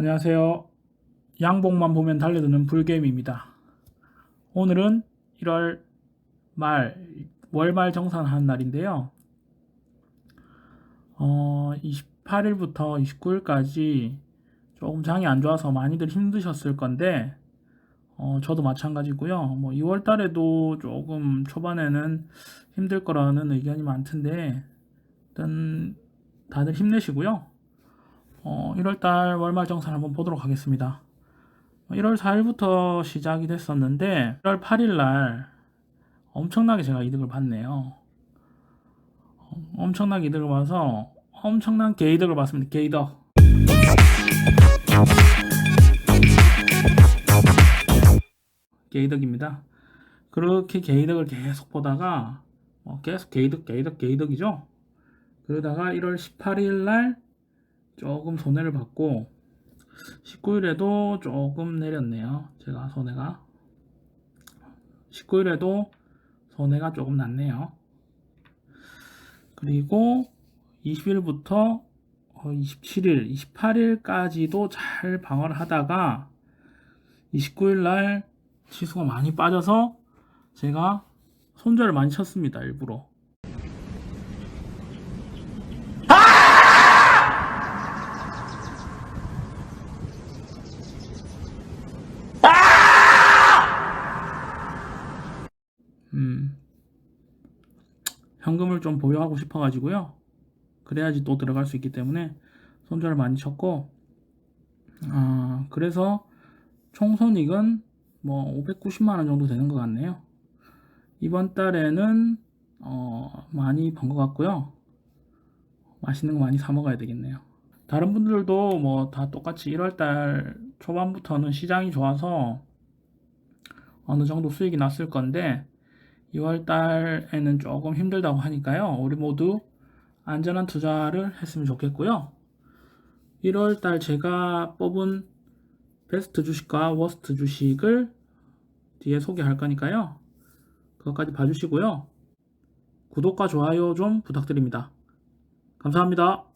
안녕하세요. 양복만 보면 달려드는 불게임입니다. 오늘은 1월 말, 월말 정산하는 날인데요. 어, 28일부터 29일까지 조금 장이 안 좋아서 많이들 힘드셨을 건데, 어, 저도 마찬가지고요. 뭐 2월 달에도 조금 초반에는 힘들 거라는 의견이 많던데, 일단 다들 힘내시고요. 어, 1월달 월말 정산 한번 보도록 하겠습니다. 1월 4일부터 시작이 됐었는데 1월 8일날 엄청나게 제가 이득을 봤네요. 어, 엄청나게 이득을 봐서 엄청난 개이득을 봤습니다. 개이덕. 개이덕입니다. 그렇게 개이덕을 계속 보다가 어, 계속 개이덕, 개이덕, 개이덕이죠. 그러다가 1월 18일 날 조금 손해를 받고 19일에도 조금 내렸네요. 제가 손해가 19일에도 손해가 조금 났네요. 그리고 20일부터 27일, 28일까지도 잘 방어를 하다가 29일 날 지수가 많이 빠져서 제가 손절을 많이 쳤습니다. 일부러. 현금을 좀 보유하고 싶어 가지고요. 그래야지 또 들어갈 수 있기 때문에 손절을 많이 쳤고, 아, 그래서 총 손익은 뭐 590만원 정도 되는 것 같네요. 이번 달에는 어, 많이 번 것 같고요. 맛있는 거 많이 사 먹어야 되겠네요. 다른 분들도 뭐 다 똑같이 1월달 초반부터는 시장이 좋아서 어느 정도 수익이 났을 건데 2월 달에는 조금 힘들다고 하니까요. 우리 모두 안전한 투자를 했으면 좋겠고요. 1월 달 제가 뽑은 베스트 주식과 워스트 주식을 뒤에 소개할 거니까요. 그것까지 봐주시고요. 구독과 좋아요 좀 부탁드립니다. 감사합니다.